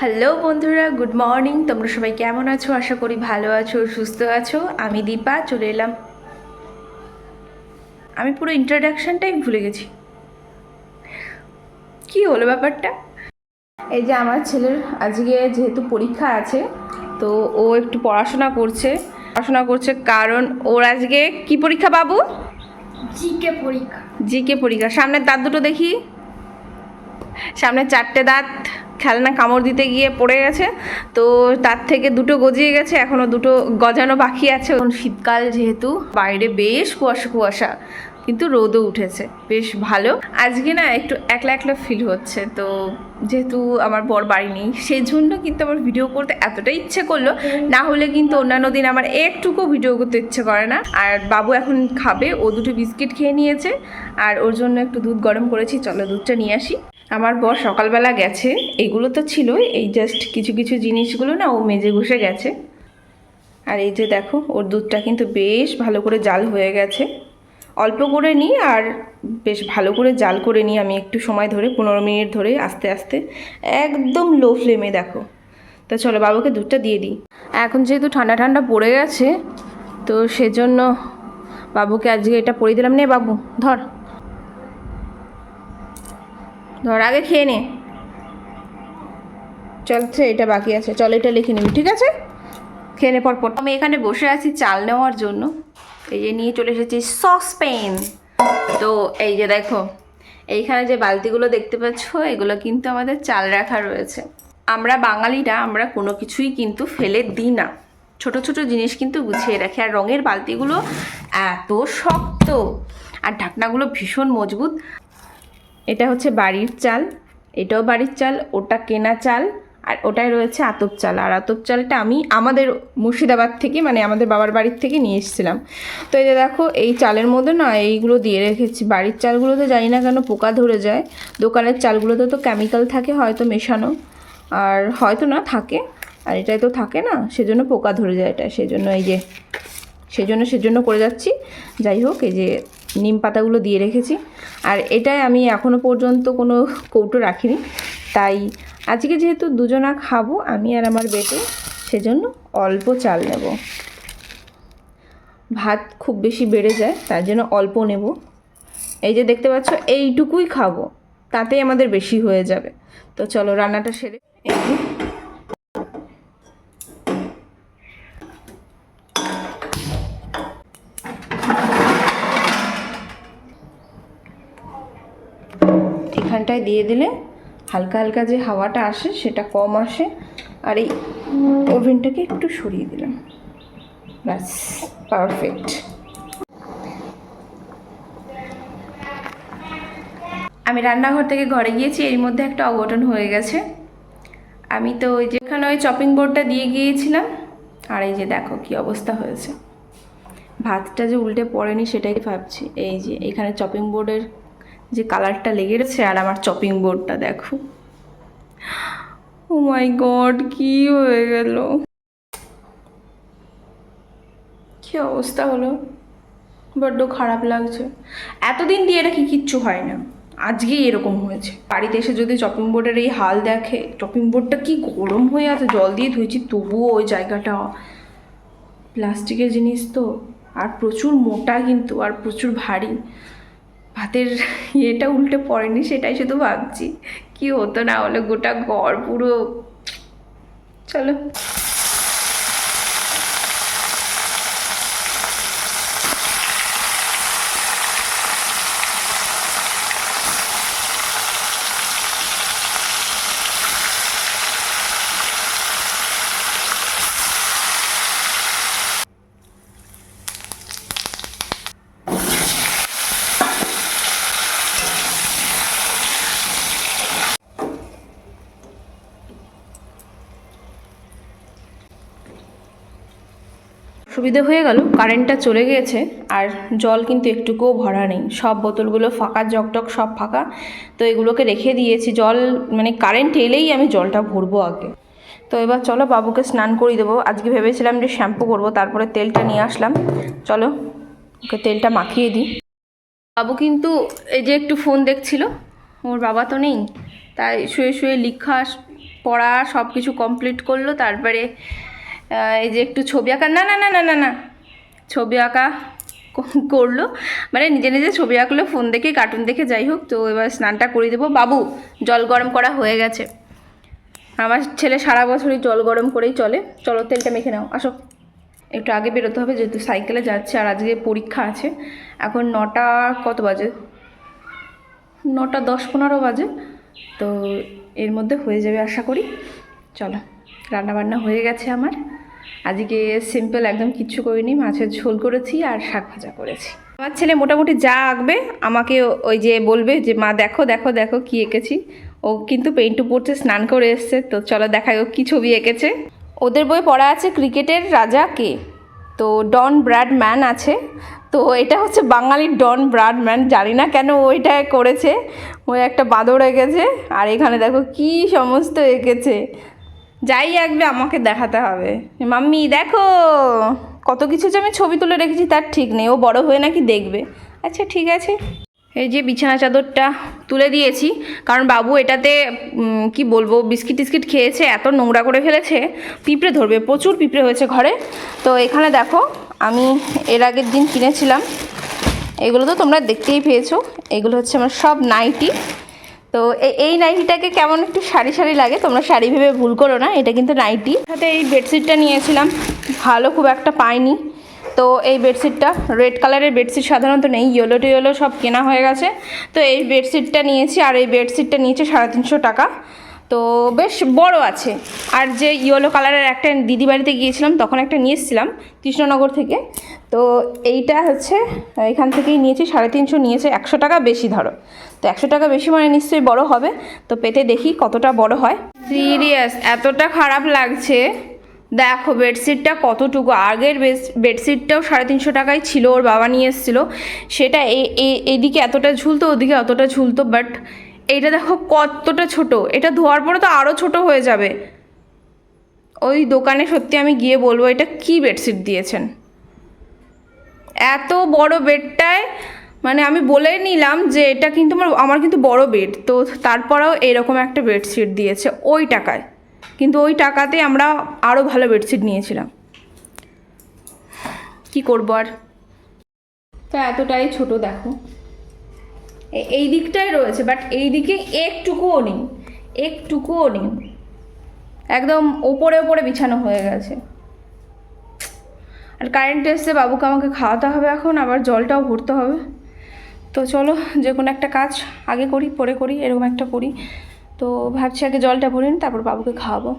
Hello বন্ধুরা good morning তোমরা সবাই কেমন আছো? আশা করি ভালো আছো সুস্থ আছো। আমি দীপা চলে এলাম। আমি পুরো ইন্ট্রোডাকশনটাই ভুলে গেছি। কি হলো ব্যাপারটা? এই যে আমার ছেলের আজকে যেহেতু পরীক্ষা আছে তো ও একটু পড়াশোনা করছে। পড়াশোনা করছে কারণ ওর আজকে কি পরীক্ষা বাবু? জিকে পরীক্ষা। জিকে পরীক্ষা। সামনের দাঁত দুটো দেখি। সামনে চারটে দাঁত। খেলনা কামড় দিতে গিয়ে পড়ে গেছে। তো তার থেকে দুটো গজিয়ে গেছে এখনও দুটো গজানো বাকি আছে। এখন শীতকাল যেহেতু, বাইরে বেশ কুয়াশা কুয়াশা, কিন্তু রোদও উঠেছে, বেশ ভালো। আজকে না একটু একলা একলা ফিল হচ্ছে, তো যেহেতু আমার বর বাড়ি নেই সেই জন্য কিন্তু আমার ভিডিও করতে এতটাই ইচ্ছে করল, না হলে কিন্তু অন্যান্য দিন আমার একটুকু ভিডিও করতে ইচ্ছে করে না। আর বাবু এখন খাবে, ও দুটো বিস্কিট খেয়ে নিয়েছে, আর ওর জন্য একটু দুধ গরম করেছি, চলো দুধটা নিয়ে আসি। আমার বর সকালবেলা গেছে, এগুলো তো ছিলই, এই জাস্ট কিছু কিছু জিনিসগুলো না ও মেজে ঘষে গেছে। আর এই যে দেখো, ওর দুধটা কিন্তু বেশ ভালো করে জাল হয়ে গেছে। অল্প করে নিই আর বেশ ভালো করে জাল করে নিই আমি একটু সময় ধরে, পনেরো মিনিট ধরে আস্তে আস্তে, একদম লো ফ্লেমে দেখো। তো চলো বাবুকে দুধটা দিয়ে দিই। এখন যেহেতু ঠান্ডা ঠান্ডা পড়ে গেছে, তো সেজন্য বাবুকে আজকে এটা পরিয়ে দিলাম। নে বাবু, ধর। ধর, আগে খেয়ে নে। চলছে এটা বাকি আছে। চল, এটা লিখে নিবি, ঠিক আছে? খেয়ে নে পর আমি এখানে বসে আছি চাল নেওয়ার জন্য। এই যে নিয়ে চলে এসেছি সসপেন তো এই যে দেখো, এইখানে যে বালতিগুলো দেখতে পাচ্ছ, এগুলো কিন্তু আমাদের চাল রাখা রয়েছে। আমরা বাঙালিরা, আমরা কোনো কিছুই কিন্তু ফেলে দিই না। ছোট ছোট জিনিস কিন্তু গুছিয়ে রাখি। আর রঙের বালতিগুলো এত শক্ত, আর ঢাকনাগুলো ভীষণ মজবুত। এটা হচ্ছে বাড়ির চাল, এটাও বাড়ির চাল, ওটা কেনা চাল, আর ওটাই রয়েছে আতপ চাল। আর আতপ চালটা আমি আমাদের মুর্শিদাবাদ থেকে মানে আমাদের বাবার বাড়ির থেকে নিয়ে এসেছিলাম। তো এই যে দেখো, এই চালের মধ্যে না এইগুলো দিয়ে রেখেছি। বাড়ির চালগুলোতে জানি না কেন পোকা ধরে যায়। দোকানের চালগুলোতে তো কেমিক্যাল থাকে, হয়তো মেশানো। আর হয়তো না, থাকে। আর এটাই তো থাকে না, সেজন্য পোকা ধরে যায় এটা। সেজন্য এই যে, সেজন্য সেজন্য করে যাচ্ছি। যাই হোক, এই যে নিম পাতাগুলো দিয়ে রেখেছি। আর এটাই আমি এখনও পর্যন্ত কোনো কৌটো রাখিনি। তাই আজকে যেহেতু দুজনা খাব, আমি আর আমার বেটে, সেজন্য অল্প চাল নেব। ভাত খুব বেশি বেড়ে যায়, তার জন্য অল্প নেব। এই যে দেখতে পাচ্ছ, এইটুকুই খাব, তাতেই আমাদের বেশি হয়ে যাবে। তো চলো, রান্নাটা সেরে এই দিয়ে দিলে হালকা হালকা যে হাওয়াটা আসে সেটা কম আসে। আর এই ওভেনটাকে একটু সরিয়ে দিলাম। ব্যাস পারফেক্ট আমি রান্নাঘর থেকে ঘরে গিয়েছি, এর মধ্যে একটা অঘটন হয়ে গেছে। আমি তো ওই যেখানে ওই চপিং বোর্ডটা দিয়ে গিয়েছিলাম, আর এই যে দেখো কি অবস্থা হয়েছে। ভাতটা যে উল্টে পড়েনি সেটাই ভাবছি। এই যে এখানে চপিং বোর্ডের যে কালারটা লেগে রয়েছে আর আমার চপিং বোর্ডটা দেখো। ও মাই গড কি হয়ে গেল? কি অবস্থা হলো? বড্ড খারাপ লাগছে। এতদিন দিয়ে এটা কি কিচ্ছু হয় না। আজকেই এরকম হয়েছে। বাড়িতে এসে যদি চপিং বোর্ডের এই হাল দেখে চপিং বোর্ডটা কি গরম হয়ে আছে, জল দিয়ে ধুয়েছি, তবুও ওই জায়গাটা প্লাস্টিকের জিনিস তো। আর প্রচুর মোটা কিন্তু, আর প্রচুর ভারী। ভাতের ইয়েটা উল্টে পড়েনি, সেটাই শুধু ভাবছি। কি হতো না হলে, গোটা ঘর পুরো, চলো। সুবিধে হয়ে গেল কারেন্টটা চলে গিয়েছে, আর জল কিন্তু একটুকুও ভরা নেই। সব বোতলগুলো ফাঁকা জগটক সব ফাঁকা, তো এগুলোকে রেখে দিয়েছি। জল মানে কারেন্ট এলেই আমি জলটা ভরবো আগে। তো এবার চলো বাবুকে স্নান করিয়ে দেবো। আজকে ভেবেছিলাম যে শ্যাম্পু করব, তারপরে তেলটা নিয়ে আসলাম। চলো, ওকে তেলটা মাখিয়ে দিই। বাবু কিন্তু এই যে একটু ফোন দেখছিল, ওর বাবা তো নেই, তাই শুয়ে শুয়ে লিখা, পড়া সব কিছু কমপ্লিট করল, তারপরে এই যে একটু ছবি আঁকা, না না না না না না। ছবি আঁকা করল। মানে নিজে নিজে ছবি আঁকলো ফোন দেখে কার্টুন দেখে, যাই হোক, তো এবার স্নানটা করে দেবো। বাবু, জল গরম করা হয়ে গেছে। আমার ছেলে সারা বছরই জল গরম করেই চলে। চলো, তেলটা মেখে নাও। আসো। একটু আগে বেরোতে হবে, যেহেতু সাইকেলে যাচ্ছে, আর আজকে পরীক্ষা আছে। এখন নটা, কত বাজে? নটা দশ পনেরো বাজে। তো এর মধ্যে হয়ে যাবে আশা করি। চলো, রান্নাবান্না হয়ে গেছে আমার। আজকে সিম্পল একদম কিচ্ছু করিনি, মাছের ঝোল করেছি আর শাক ভাজা করেছি। আমার ছেলে মোটামুটি যা আঁকবে, আমাকে ওই যে বলবে যে, মা, দেখো দেখো দেখো কি এঁকেছি। ও কিন্তু পেন্টু পড়ছে স্নান করে এসছে, তো চলো দেখাই ও কী ছবি এঁকেছে। ওদের বই পড়া আছে ক্রিকেটের রাজা কে? তো ডন ব্র্যাডম্যান আছে। তো এটা হচ্ছে বাঙালির ডন ব্র্যাডম্যান, জানি না কেন ওইটা করেছে। ওই একটা বাঁদর এঁকেছে, আর এখানে দেখো কি সমস্ত এঁকেছে। যাই আঁকবে আমাকে দেখাতে হবে। মাম্মি, দেখো! কত কিছু যে আমি ছবি তুলে রেখেছি, তার ঠিক নেই। ও বড় হয়ে নাকি দেখবে। আচ্ছা ঠিক আছে। এই যে বিছানা চাদরটা তুলে দিয়েছি, কারণ বাবু এটাতে কি বলব, বিস্কিট টিস্কিট খেয়েছে, এত নোংরা করে ফেলেছে, পিঁপড়ে ধরবে, প্রচুর পিঁপড়ে হয়েছে ঘরে। তো এখানে দেখো, আমি এর আগের দিন কিনেছিলাম। এগুলো তো তোমরা দেখতেই পেয়েছ। এগুলো হচ্ছে আমার সব নাইটি। তো এই নাইটিটাকে কেমন একটু শাড়ি শাড়ি লাগে? তোমরা শাড়ি ভেবে ভুল করো না, এটা কিন্তু নাইটি। সাথে এই বেডশিটটা নিয়েছিলাম, ভালো খুব একটা পাইনি। তো এই বেডশিটটা, রেড কালারের বেডশিট সাধারণত নেই, ইয়েলো টিয়েলো সব কেনা হয়ে গেছে। তো এই বেডশিটটা নিয়েছি, আর এই বেডশিটটা নিয়েছে সাড়ে তিনশো টাকা। তো বেশ বড় আছে। আর যে ইয়েলো কালারের একটা দিদি বাড়িতে গিয়েছিলাম, তখন একটা নিয়ে এসেছিলাম, কৃষ্ণনগর থেকে। তো এইটা হচ্ছে, এখান থেকেই নিয়েছি, সাড়ে তিনশো নিয়েছে, একশো টাকা বেশি ধরো। তো একশো টাকা বেশি মানে নিশ্চয়ই বড় হবে। তো পেতে দেখি কতটা বড় হয়। সিরিয়াস এতটা খারাপ লাগছে। দেখো, বেডশিটটা কতটুকু? আগের বেডশিটটাও সাড়ে তিনশো টাকায় ছিল, ওর বাবা নিয়ে এসেছিল। সেটা এদিকে এতটা ঝুলতো, ওদিকে অতটা ঝুলতো বাট এইটা দেখো কতটা ছোট। এটা ধোয়ার পরে তো আরও ছোট হয়ে যাবে। ওই দোকানে সত্যি আমি গিয়ে বলব, এটা কি বেডশিট দিয়েছেন? এত বড় বেডটায় মানে আমি বলে নিলাম যে এটা কিন্তু আমার আমার কিন্তু বড় বেড, তো তারপরেও এরকম একটা বেডশিট দিয়েছে ওই টাকায়। কিন্তু ওই টাকাতে আমরা আরও ভালো বেডশিট নিয়েছিলাম। কি করব আর? তো এতটাই ছোট, দেখো। এই দিকটাই রয়েছে বাট এই দিকে একটুকুও নেই একটুকুও নেই। একদম ওপরে ওপরে বিছানো হয়ে গেছে। আর কারেন্ট এসছে, বাবুকে আমাকে খাওয়াতে হবে এখন, আবার জলটাও ভরতে হবে। তো চলো, যে কোনো একটা কাজ আগে করি, পরে করি, এরকম একটা করি। তো ভাবছি আগে জলটা ভরে তারপর বাবুকে খাওয়াবো।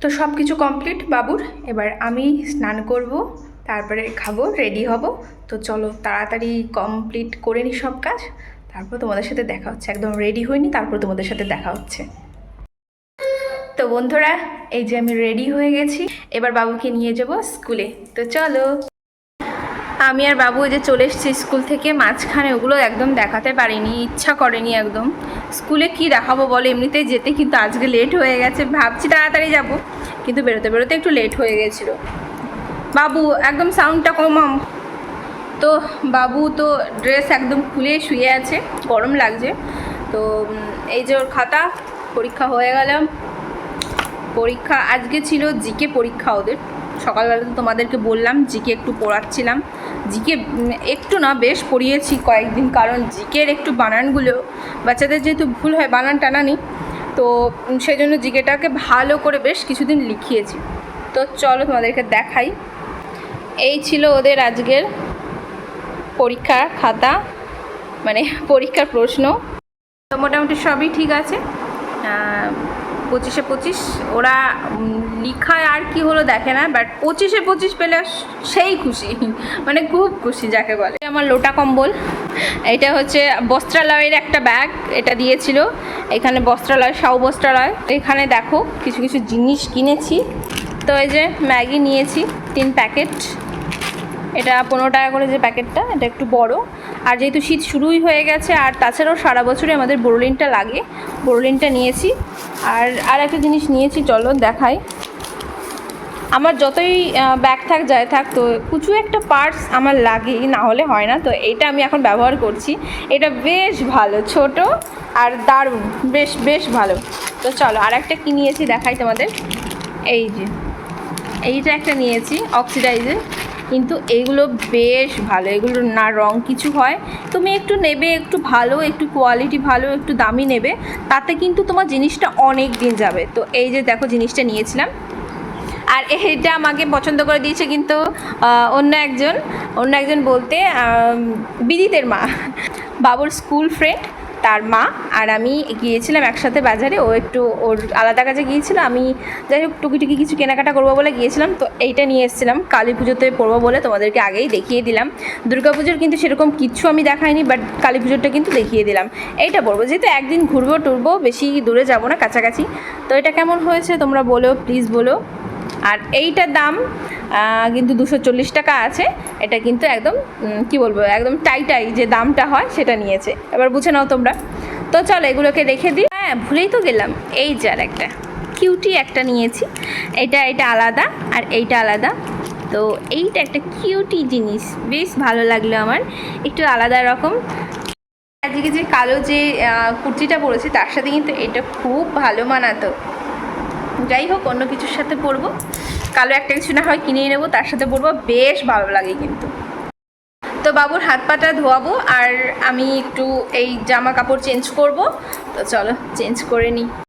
তো সব কিছু কমপ্লিট বাবুর। এবার আমি স্নান করব, তারপরে খাব রেডি হব। তো চলো তাড়াতাড়ি কমপ্লিট করে নিই সব কাজ। তারপর তোমাদের সাথে দেখা হচ্ছে। একদম রেডি হইনি, তারপর তোমাদের সাথে দেখা হচ্ছে। তো বন্ধুরা, এই যে আমি রেডি হয়ে গেছি। এবার বাবুকে নিয়ে যাব স্কুলে তো চলো। আমি আর বাবু যে চলে এসেছি স্কুল থেকে, মাঝখানে ওগুলো একদম দেখাতে পারিনি, ইচ্ছা করেনি একদম। স্কুলে কি দেখাবো বলো, এমনিতেই যেতে কিন্তু আজকে লেট হয়ে গেছে, ভাবছি তাড়াতাড়ি যাব, কিন্তু বেরোতে বেরোতে একটু লেট হয়ে গেছিল। বাবু, একদম সাউন্ডটা কমাম তো বাবু তো ড্রেস একদম খুলে শুয়ে আছে, গরম লাগছে। তো এই যে ওর খাতা, পরীক্ষা হয়ে গেল। পরীক্ষা, আজকে ছিল জিকে পরীক্ষা ওদের। সকালবেলা তো তোমাদেরকে বললাম, জিকে একটু পড়াচ্ছিলাম। একটু না, বেশ পড়িয়েছি কয়েকদিন। কারণ জিকের একটু বানানগুলো, বাচ্চাদের যেহেতু ভুল হয়, বানান টানানি, তো সেই জন্য জিকেটাকে ভালো করে বেশ কিছুদিন লিখিয়েছি। তো চলো তোমাদেরকে দেখাই। এই ছিল ওদের আজকের পরীক্ষার খাতা মানে পরীক্ষার প্রশ্ন। তো মোটামুটি সবই ঠিক আছে। পঁচিশে পঁচিশ, ওরা লিখায় আর কি হলো দেখে না বাট পঁচিশে পঁচিশ পেলে সেই খুশি। মানে খুব খুশি যাকে বলে। আমার লোটা কম্বল। এটা হচ্ছে বস্ত্রালয়ের একটা ব্যাগ, এটা দিয়েছিল। এখানে বস্ত্রালয় সাউ বস্ত্রালয়। এখানে দেখো, কিছু কিছু জিনিস কিনেছি। তো এই যে ম্যাগি নিয়েছি, তিন প্যাকেট। এটা পনেরো টাকা করে যে প্যাকেটটা, এটা একটু বড়। আর যেহেতু শীত শুরুই হয়ে গেছে, আর তাছাড়াও সারা বছরই আমাদের বোরোলিনটা লাগে, বোরোলিনটা নিয়েছি। আর আর একটা জিনিস নিয়েছি, চলো দেখাই। আমার যতই ব্যাগ থাক, যায় থাক, তো কিছু একটা পার্টস আমার লাগে, না হলে হয় না। তো এইটা আমি এখন ব্যবহার করছি। এটা বেশ ভালো, ছোট আর দারুণ, বেশ বেশ ভালো। তো চলো আর একটা কী নিয়েছি দেখাই তোমাদের। এই যে, এইটা একটা নিয়েছি অক্সিডাইজের কিন্তু এইগুলো বেশ ভালো, এগুলো না রং কিছু হয়। তুমি একটু নেবে, একটু ভালো, একটু কোয়ালিটি ভালো, একটু দামি নেবে, তাতে কিন্তু তোমার জিনিসটা অনেক দিন যাবে। তো এই যে দেখো জিনিসটা নিয়েছিলাম। আর এটা আমাকে পছন্দ করে দিয়েছে কিন্তু অন্য একজন অন্য একজন বলতে বিদিতের মা, বাবুর স্কুল ফ্রেন্ড তার মা আর আমি গিয়েছিলাম একসাথে বাজারে। ও একটু ওর আলাদা কাজে গিয়েছিল। আমি যাই হোক, টুকিটুকি কিছু কেনাকাটা করব বলে গিয়েছিলাম। তো এইটা নিয়ে এসেছিলাম। কালী পুজোতে পরবো বলে তোমাদেরকে আগেই দেখিয়ে দিলাম। পুজোর কিন্তু সেরকম কিচ্ছু আমি দেখাইনি বাট কালী পুজোরটা কিন্তু দেখিয়ে দিলাম। এইটা পরবো যেহেতু একদিন ঘুরবো, টুরবো, বেশি দূরে যাব না, কাছাকাছি। তো এটা কেমন হয়েছে তোমরা বলো প্লিজ বলো। আর এইটার দাম কিন্তু দুশো চল্লিশ টাকা আছে। এটা কিন্তু একদম কি বলব, একদম টাইটাই যে দামটা হয় সেটা নিয়েছে। এবার বুঝে নাও তোমরা। তো চলো এগুলোকে রেখে দিই। হ্যাঁ ভুলেই তো গেলাম। এই যে আর একটা। কিউটি একটা নিয়েছি। এটা এটা আলাদা আর এইটা আলাদা। তো এইটা একটা কিউটি জিনিস। বেশ ভালো লাগল আমার। একটু আলাদা রকম। আজকে যে কালো যে কুর্তিটা পরেছি, তার সাথে কিন্তু এটা খুব ভালো মানাতো। যাই হোক, অন্য কিছুর সাথে পরবো। কালো একটা কিছু না হয় কিনে নেব, তার সাথে পরবো। বেশ ভালো লাগে কিন্তু। তো বাবুর হাত পাটা ধোয়াবো, আর আমি একটু এই জামা কাপড় চেঞ্জ করব। তো চলো, চেঞ্জ করে নিই।